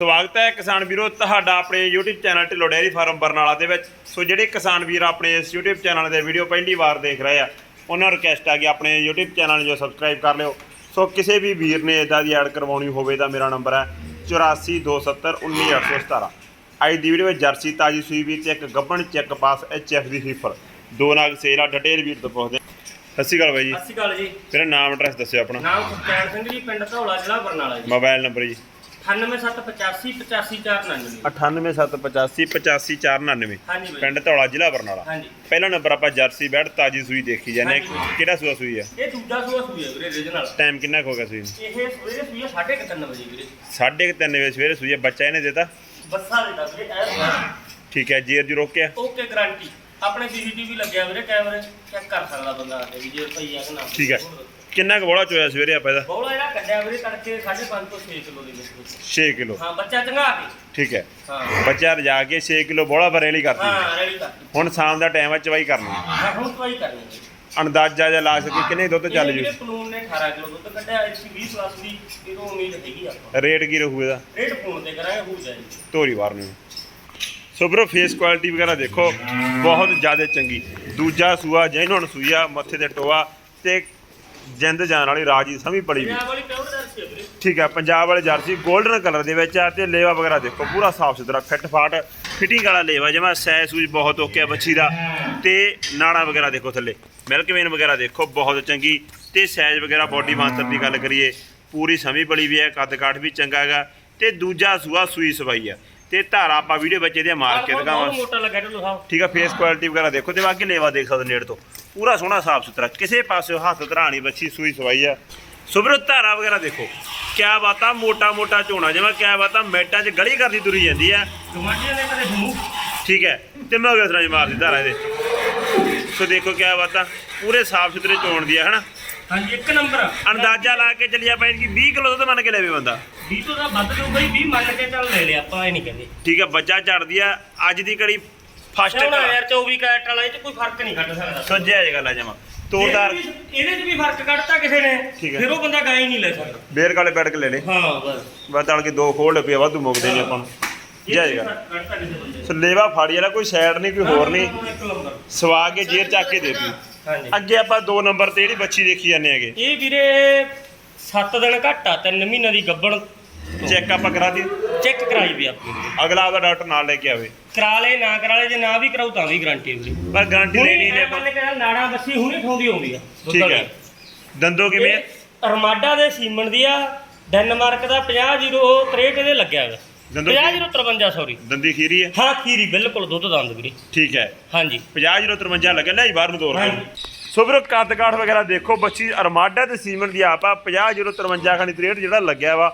ਸਵਾਗਤ ਹੈ ਕਿਸਾਨ ਵੀਰੋ ਤੁਹਾਡਾ ਆਪਣੇ YouTube channel Dhillon dairy farm Barnala ਦੇ ਵਿੱਚ। ਸੋ ਜਿਹੜੇ ਕਿਸਾਨ ਵੀਰ ਆਪਣੇ ਇਸ YouTube ਚੈਨਲ ਦੇ ਵੀਡੀਓ ਪਹਿਲੀ ਵਾਰ ਦੇਖ ਰਹੇ ਆ ਉਹਨਾਂ ਨੂੰ ਰਿਕਵੈਸਟ ਆ ਕਿ ਆਪਣੇ YouTube ਚੈਨਲ ਨੂੰ ਜੋ ਸਬਸਕ੍ਰਾਈਬ ਕਰ ਲਿਓ। ਸੋ ਕਿਸੇ ਵੀ ਵੀਰ ਨੇ ਇਦਾਂ ਦੀ ਐਡ ਕਰਵਾਉਣੀ ਹੋਵੇ ਤਾਂ ਮੇਰਾ ਨੰਬਰ ਹੈ 8427191817 ਅੱਜ ਦੀ ਵੀਡੀਓ ਵਿੱਚ ਜਰਸੀ ਤਾਜੀ ਸੂਈ ਵੀ ਤੇ ਇੱਕ ਗੱਬਣ ਚੈੱਕ ਪਾਸ ਐਚਐਫ ਦੀ ਹੀਫਰ ਦੋ ਨਾਗ ਸੇਲ ਆ ਡਿਟੇਲ ਵੀਰ ਤੋਂ ਪੁੱਛਦੇ। ਸਤਿ ਸ਼੍ਰੀ ਅਕਾਲ ਬਾਈ ਜੀ। ਸਤਿ ਸ਼੍ਰੀ ਅਕਾਲ ਜੀ। ਮੇਰਾ ਨਾਮ ਐਡਰੈਸ ਦੱਸਿਓ ਆਪਣਾ। ਨਾਮ ਸੁਖਚੈਨ ਸਿੰਘ ਜੀ ਪਿੰਡ ਧੌਲਾ ਜ਼ਿਲ੍ਹਾ ਬਰਨਾਲਾ ਜੀ। ਮੋਬਾਈਲ ਨੰਬਰ ਜੀ। 98785 85499 9878585499 ਹਾਂਜੀ ਬਾਈ। ਪਿੰਡ ਧੌਲਾ ਜ਼ਿਲ੍ਹਾ ਬਰਨਾਲਾ। ਹਾਂਜੀ। ਪਹਿਲਾ ਨੰਬਰ ਆਪਾਂ ਜਰਸੀ ਬੈਡ ਤਾਜੀ ਸੂਈ ਦੇਖੀ ਜਾਂਦੇ ਹਾਂ। ਹਾਂਜੀ। ਕਿਹੜਾ ਸੂਆ ਸੂਈ ਆ? ਇਹ ਦੂਜਾ ਸੂਆ ਸੂਈ ਹੈ ਵੀਰੇ ਰੀਜਨਲ ਟਾਈਮ ਕਿੰਨਾ ਕੁ ਹੋ ਗਿਆ ਸੂਈ ਨੂੰ? ਇਹ ਸਵੇਰੇ ਸੂਈ ਹੈ 3:30 ਵਜੇ ਵੀਰੇ। 3:30 ਵਜੇ ਸਵੇਰੇ ਸੂਈ ਆ। ਬੱਚਾ ਇਹਨੇ ਦਿੱਤਾ? ਬੱਸਾਂ ਦੇ ਦੱਸ ਵੀਰੇ ਐਰ ਠੀਕ ਹੈ ਜੀਰ ਜੀ ਰੋਕਿਆ? ਓਕੇ ਗਾਰੰਟੀ ਆਪਣੇ ਸੀਸੀਟੀਵੀ ਲੱਗਿਆ ਵੀਰੇ ਕੈਮਰੇ। ਚੈੱਕ ਕਰ ਸਕਦਾ ਬੰਦਾ ਆ ਕੇ ਵੀ ਜੇ ਭਈ ਆ ਕਿ ਨਾ। ਠੀਕ ਹੈ। ਕਿੰਨਾ ਕੁ ਬੋਲਾ ਚੋਇਆ ਸਵੇਰੇ ਆਪਾਂ ਇਹਦਾ? ਬੋਲਾ ਜਿਹੜਾ ਕੱਢਿਆ ਵੀਰੇ ਤੜਕੇ 5.5 ਤੋਂ 6 ਕਿਲੋ ਦੇ ਵਿੱਚ 6 ਕਿਲੋ। ਹਾਂ ਬੱਚਾ ਚੰਗਾ ਆ ਕੇ ਠੀਕ ਹੈ। ਹਾਂ। ਬੱਚਾ ਰਜਾ ਕੇ 6 ਕਿਲੋ ਬੋਲਾ ਬਰੇਲੀ ਕਰਤੀ। ਹਾਂ ਰੈਡੀ ਕਰ ਹੁਣ ਸ਼ਾਮ ਦਾ ਟਾਈਮ ਹੈ ਚਵਾਈ ਕਰਨੀ। ਹਾਂ ਹੁਣ ਟਰਾਈ ਕਰਨੀ ਹੈ। ਅੰਦਾਜ਼ਾ ਜਿਹਾ ਲਾ ਸਕੀ ਕਿੰਨੇ ਦੁੱਧ ਚੱਲ ਜੂ? ਕਾਨੂੰਨ ਨੇ 18 ਕਿਲੋ ਦੁੱਧ ਕੱਢਿਆ ਇਸ 20 ਪਲੱਸ ਦੀ ਇਹਨੂੰ ਉਮੀਦ ਹੈਗੀ ਆਪਾਂ। ਰੇਟ ਕੀ ਰਹੂ ਇਹਦਾ? ਰੇਟ ਫੋਨ ਤੇ ਕਰਾਂਗੇ ਹੋ ਜਾਏਗੀ। ਧੋਰੀ ਵਾਰ ਨੂੰ। ਸੋ ਬਰੋ ਫੇਸ ਕੁਆਲਿਟੀ ਵਗੈਰਾ ਦੇਖੋ ਬਹੁਤ ਜ਼ਿਆਦਾ ਚੰਗੀ। ਦੂਜਾ ਸੂਆ ਜੈਨੂਨ ਸੂਆ ਮੱਥੇ ਤੇ ਟੋਆ ਤੇ ਜਿੰਦ ਜਾਨ ਵਾਲੀ ਰਾਜੀ ਸਮੀ ਪੜੀ ਵੀ। ਵਾਲੀ ਪਿਓਰ ਜਰਸੀ ਹੈ ਵੀਰੇ ਠੀਕ ਹੈ, ਪੰਜਾਬ ਵਾਲੇ ਜਰਸੀ 골ਡਨ ਕਲਰ ਦੇ ਵਿੱਚ ਆ ਤੇ ਲੇਵਾ ਵਗੈਰਾ ਦੇਖੋ, ਪੂਰਾ ਸਾਫ਼ ਸੁਥਰਾ, ਫਿੱਟ ਫਾਟ ਫਿਟਿੰਗ ਵਾਲਾ ਲੇਵਾ ਜਿਵੇਂ ਸੈ ਸੂਜ ਬਹੁਤ ਓਕੇ ਆ ਬੱਚੀ ਦਾ ਤੇ ਨਾੜਾ ਵਗੈਰਾ ਦੇਖੋ ਥੱਲੇ ਮਿਲਕ ਵੇਨ ਵਗੈਰਾ ਦੇਖੋ, ਬਹੁਤ ਚੰਗੀ। ਤੇ ਸਾਈਜ਼ ਵਗੈਰਾ ਬਾਡੀ ਮਾਂਸਰ ਦੀ ਗੱਲ ਕਰੀਏ, ਪੂਰੀ ਸਮੀ ਬੜੀ ਵੀ ਹੈ ਕੱਦ ਕਾਠ ਵੀ ਚੰਗਾ ਹੈਗਾ। ਤੇ ਦੂਜਾ ਸੂਆ ਸੂਈ ਸਵਾਈ ਆ। ਤੇ ਧਾਰਾ ਆਪਾਂ ਵੀਡੀਓ ਵਿੱਚ ਇਹਦੀਆਂ ਮਾਰ ਕੇ ਦਿਖਾਵਾਂ। ਮੋਟਾ ਲੱਗਾ ਢੋਲੋ ਸਾਹਿਬ ਠੀਕ ਆ ਫੇਸ ਕੁਆਲਿਟੀ ਵਗੈਰਾ ਦੇਖੋ ਤੇ ਬਾਕੀ ਲੇਵਾ ਦੇਖ ਸਕਦੇ ਨੇੜ ਤੋਂ। ਪੂਰਾ ਸੋਹਣਾ ਸਾਫ਼ ਸੁਥਰਾ ਕਿਸੇ ਪਾਸੇ ਹੱਥ ਧਰਾਣੀ ਬੱਚੀ ਸੂਈ ਸਵਾਈ ਆ। ਸੁਬਰੋ ਧਾਰਾ ਵਗੈਰਾ ਦੇਖੋ ਕਿਆ ਬਾਤਾਂ ਮੋਟਾ ਮੋਟਾ ਝੋਣਾ ਜਿਵੇਂ ਕਿਆ ਬਾਤਾਂ ਮੈਟਾਂ 'ਚ ਗਲੀ ਕਰਦੀ ਤੁਰੀ ਜਾਂਦੀ ਆ। ਗਵਾਂਢੀਆਂ ਨੇ ਕਦੇ ਮੂੰਹ ਠੀਕ ਹੈ ਤੇ ਮੈਂ ਅਗਰ ਤਰ੍ਹਾਂ ਮਾਰਦੀ ਧਾਰਾ ਇਹਦੇ ਸੋ ਦੇਖੋ ਕਿਆ ਬਾਤਾਂ ਪੂਰੇ ਸਾਫ਼ ਸੁਥਰੇ ਚੋਣ ਦੀ ਆ ਹਨਾ? ਹਾਂਜੀ ਇੱਕ ਨੰਬਰ ਅੰਦਾਜ਼ਾ ਲਾ ਕੇ ਚੱਲਿਆ ਪੈ ਕਿ 20 ਕਿਲੋ ਦੁੱਧ ਮੰਨ ਕੇ ਲੈਵੇ ਬੰਦਾ। 20 ਤੋਂ ਦਾ ਵੱਧ ਜੋ ਬਈ 20 ਮੰਨ ਕੇ ਚੱਲ ਲੈ ਲਿਆ ਆਪਾਂ ਇਹ ਨਹੀਂ ਕਹਿੰਦੇ। ਠੀਕ ਹੈ ਬੱਚਾ ਝੜਦੀ ਆ ਅੱਜ ਦੀ ਕੜੀ ਫਸਟ ਚਲੋ ਯਾਰ 24 ਕੈਰਟ ਵਾਲਾ ਇਹ ਚ ਕੋਈ ਫ਼ਰਕ ਨਹੀਂ ਕੱਢ ਸਕਦਾ। ਸੋਜਿਆ ਜੇ ਗੱਲ ਆ ਜਮਾ। ਤੋਰਦਾਰ ਇਹਦੇ ਚ ਵੀ ਫ਼ਰਕ ਕੱਢਤਾ ਕਿਸੇ ਨੇ। ਫਿਰ ਉਹ ਬੰਦਾ ਗਾਈ ਨਹੀਂ ਲੈ ਸਕਦਾ। ਬੇਰ ਕਾਲੇ ਬੈਠ ਕੇ ਲੈ ਲੈ। ਹਾਂ ਬਸ। ਬਸ ਕੇ ਦੋ ਖੋਲ ਪਏ ਵਾਧੂ ਮੁੱਕਦੇ ਨੇ ਆਪਾਂ ਨੂੰ। ਜੈ ਜੈ। ਕੱਢਤਾ ਕਿਸੇ ਬੰਦੇ ਸੋ ਲੇਵਾ ਫਾੜੀ ਵਾਲਾ ਕੋਈ ਸਾਈਡ ਨਹੀਂ ਕੋਈ ਹੋਰ ਨਹੀਂ। ਸਵਾ ਕੇ ਜੇਰ ਚੱਕ ਕੇ ਦੇ ਦਿੱਤੀ। ਅੱਗੇ ਆਪਾਂ ਦੋ ਨੰਬਰ ਤੇ ਜਿਹੜੀ ਬੱਚੀ ਦੇਖੀ ਜਾਂਦੇ ਹੈਗੇ। ਇਹ ਵੀਰੇ 7 ਦਿਨ ਘੱਟ ਆ 3 ਮਹੀਨਿਆਂ ਦੀ ਗੱਬਣ ਚੈੱਕ ਆਪਾਂ ਕਰਾ ਦੀ ਚੈੱਕ ਕਰਾਈ ਵੀ ਆਪਣੀ ਅਗਲਾ ਆਪਦਾ ਡਾਕਟਰ ਨਾਲ ਲੈ ਕੇ ਆਵੇ। ਕਰਾ ਲੈ ਨਾ ਕਰਾ ਲੈ ਜੇ ਨਾ ਵੀ ਕਰਾਉ ਤਾਂ ਵੀ ਗਾਰੰਟੀ ਹੈ ਵੀਰੇ ਪਰ ਗਾਰੰਟੀ ਲੈਣੀ ਨੇ ਆਪਾਂ ਮੰਨ ਕੇ ਨਾੜਾ ਬੱਸੀ ਹੁਣੇ ਠਾਉਂਦੀ ਆਉਂਦੀ ਆ। ਦੁੱਧ ਠੀਕ ਵਾਲੀ। ਹੈ। ਦੰਦੋ ਕਿਵੇਂ? ਇਹ ਅਰਮਾਡਾ ਦੇ ਸੀਮਨ ਦੀ ਆ ਡੈਨਮਾਰਕ ਦਾ 5003 ਇਹਦੇ ਲੱਗਿਆ ਹੈਗਾ। ਦੰਦੋ 5053 ਸੌਰੀ ਦੰਦੀ ਖੀਰੀ ਹੈ? ਹਾਂ ਖੀਰੀ ਬਿਲਕੁਲ ਦੁੱਧ ਦੰਦ ਵੀਰੇ। ਠੀਕ ਹੈ। ਹਾਂਜੀ। 5053 ਲੱਗਿਆ ਲੈ ਜੀ ਬਾਹਰ ਨੂੰ ਤੋਰ ਕੇ। ਸੋ ਵੀਰੋ ਕੱਦ ਕਾਠ ਵਗੈਰਾ ਦੇਖੋ ਬੱਚੀ ਅਰਮਾਡਾ ਤੇ ਸੀਮਨ ਦੀ ਆਪ ਆ 5053 ਖਣੀ 63 ਜਿਹੜਾ ਲੱਗਿਆ ਵਾ।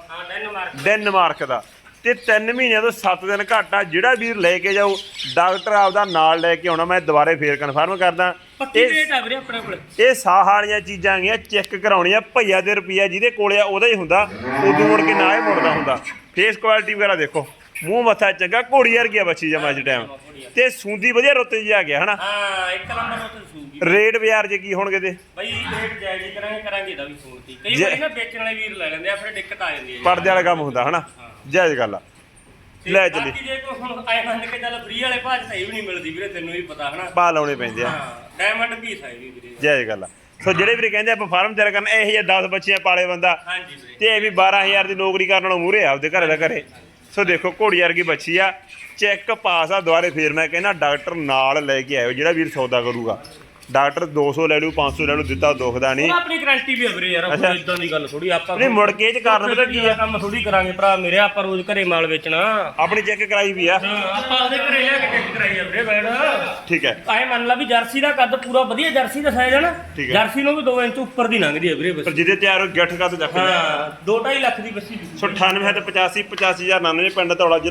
ਡੈਨਮਾਰਕ ਦਾ। ਤੇ 3 ਮਹੀਨਿਆਂ ਤੋਂ 7 ਦਿਨ ਘੱਟ ਆ ਜਿਹੜਾ ਵੀਰ ਲੈ ਕੇ ਜਾਊ ਡਾਕਟਰ ਆਪਦਾ ਨਾਲ ਲੈ ਕੇ ਆਉਣਾ ਮੈਂ ਦੁਬਾਰੇ ਫੇਰ ਕਨਫਰਮ ਕਰਦਾ। ਪੱਕੀ ਰੇਟ ਆ ਵੀਰੇ ਆਪਣੇ ਕੋਲ। ਇਹ ਸਾਹ ਵਾਲੀਆਂ ਚੀਜ਼ਾਂ ਹੈਗੀਆਂ ਚੈੱਕ ਕਰਾਉਣੀਆਂ ਭਈਆ ਦੇ ਰੁਪਈਆ ਜਿਹਦੇ ਕੋਲੇ ਆ ਉਹਦਾ ਹੀ ਹੁੰਦਾ ਉਦੋਂ ਮੁੜ ਕੇ ਨਾ ਹੀ ਮੁੜਦਾ ਹੁੰਦਾ। ਫੇਸ ਕੁਆਲਿਟੀ ਵਗੈਰਾ ਦੇਖੋ। ਮੂੰਹ ਮੱਥਾ ਚੰਗਾ ਘੋੜੀ ਵਰਗੀ ਆ ਬੱਚੀ ਜਮਾ ਅੱਜ ਟਾਈਮ ਤੇ ਸੂੰਦੀ ਵਧੀਆ ਰੁੱਤ ਜੀ ਆ ਗਿਆ ਹਨਾ? ਹਾਂ ਇੱਕ ਨੰਬਰ ਉੱਤੇ ਸੂਗੀ ਰੇਟ ਬਾਜ਼ਾਰ 'ਚ ਕੀ ਹੋਣਗੇ ਤੇ? ਬਈ ਰੇਟ ਜਾਇਜ਼ ਹੀ ਕਰਾਂਗੇ ਕਰਾਂਗੇ ਇਹਦਾ ਵੀ ਫੋਨ ਤੇ ਕਈ ਜੇ- ਵਾਰੀ ਨਾ ਵੇਚਣ ਵਾਲੇ ਵੀਰ ਲੈ ਲੈਂਦੇ ਆ ਫਿਰ ਦਿੱਕਤ ਆ ਜਾਂਦੀ ਹੈ ਜੀ। ਪਰਦੇ ਵਾਲਾ ਕੰਮ ਹੁੰਦਾ ਹਨਾ? ਜਾਇਜ਼ ਗੱਲ ਆ। ਲੈ ਚੱਲੀ। ਜੇ ਕੋਈ ਹੁਣ ਆਏ ਮੰਨ ਕੇ ਚੱਲ ਫ੍ਰੀ ਵਾਲੇ ਭਾਜ ਸਹੀ ਵੀ ਨਹੀਂ ਮਿਲਦੀ ਵੀਰੇ ਤੈਨੂੰ ਵੀ ਪਤਾ ਹਨਾ? ਪਾ ਲਾਉਣੇ ਪੈਂਦੇ ਆ। ਡਾਇਮੰਡ ਵੀ ਸਹੀ ਵੀ ਵੀਰੇ। ਜਾਇਜ਼ ਗੱਲ ਆ। ਸੋ ਜਿਹੜੇ ਵੀਰੇ ਕਹਿੰਦੇ ਆਪਾਂ ਫਾਰਮ ਤਿਆਰ ਕਰਨ ਇਹ ਜਿਹੇ 10 ਬੱਚੀਆਂ ਪਾਲੇ ਬੰਦਾ ਹਾਂਜੀ ਵੀਰੇ। ਤੇ ਇਹ ਵੀ 12000 ਦੀ ਨੌਕਰੀ ਕਰਨ ਵਾਲੋਂ ਮੂਰੇ ਆਪਦੇ ਘਰੇ ਦਾ ਘਰੇ। ਸੋ ਦੇਖੋ, ਘੋੜੀ ਵਰਗੀ ਬੱਚੀ ਆ। ਚੈੱਕ ਪਾਸ ਆ ਦੁਆਰੇ ਫੇਰ ਮੈਂ ਕਹਿੰਦਾ ਡਾਕਟਰ ਨਾਲ ਲੈ ਕੇ ਆਇਓ, ਜਿਹੜਾ ਵੀਰ ਸੌਦਾ ਕਰੂਗਾ। ਡਾਕਟਰ 200 ਲੈ ਲੂ 500 ਲੈ ਲੂ ਦਿੱਤਾ ਦੁਖਦਾ ਨਹੀਂ। ਉਹ ਆਪਣੀ ਗਾਰੰਟੀ ਵੀ ਆ ਵੀਰੇ ਯਾਰ ਅੱਛਾ। ਇਦਾਂ ਦੀ ਗੱਲ ਥੋੜੀ ਆਪਾਂ ਨਹੀਂ ਮੁੜ ਕੇ ਇਹ ਚ ਕਾਰਨ ਪਤਾ ਕੀ ਆ? ਕੰਮ ਥੋੜੀ ਕਰਾਂਗੇ ਭਰਾ ਮੇਰੇ ਆਪਾਂ ਰੋਜ਼ ਘਰੇ ਮਾਲ ਵੇਚਣਾ। ਆਪਣੀ ਚੈੱਕ ਕਰਾਈ ਵੀ ਆ। ਹਾਂ ਆਪਾਂ ਉਹਦੇ ਘਰੇ ਲਿਆ ਕੇ ਚੈੱਕ ਕਰਾਈ ਆ ਵੀਰੇ ਬੈਠ। ਠੀਕ ਹੈ। ਆਏ ਮੰਨ ਲਾ ਵੀ ਜਰਸੀ ਦਾ ਕੱਦ ਪੂਰਾ ਵਧੀਆ ਜਰਸੀ ਦਾ ਸਾਈਜ਼ ਹੈ ਨਾ। ਜਰਸੀ ਨੂੰ ਵੀ 2 ਇੰਚ ਉੱਪਰ ਦੀ ਲੰਘਦੀ ਹੈ ਵੀਰੇ ਬਸ। ਪਰ ਜਿਹਦੇ ਤਿਆਰ ਹੋ ਗਿੱਠ ਕਾ ਤੋਂ ਚੱਕ ਹਾਂ 2.5 ਲੱਖ ਦੀ ਬੱਸੀ ਸੋ 98 ਤੇ 85 85099 ਪਿੰਡ ਧੌਲਾ ਜ਼ਿਲ੍ਹਾ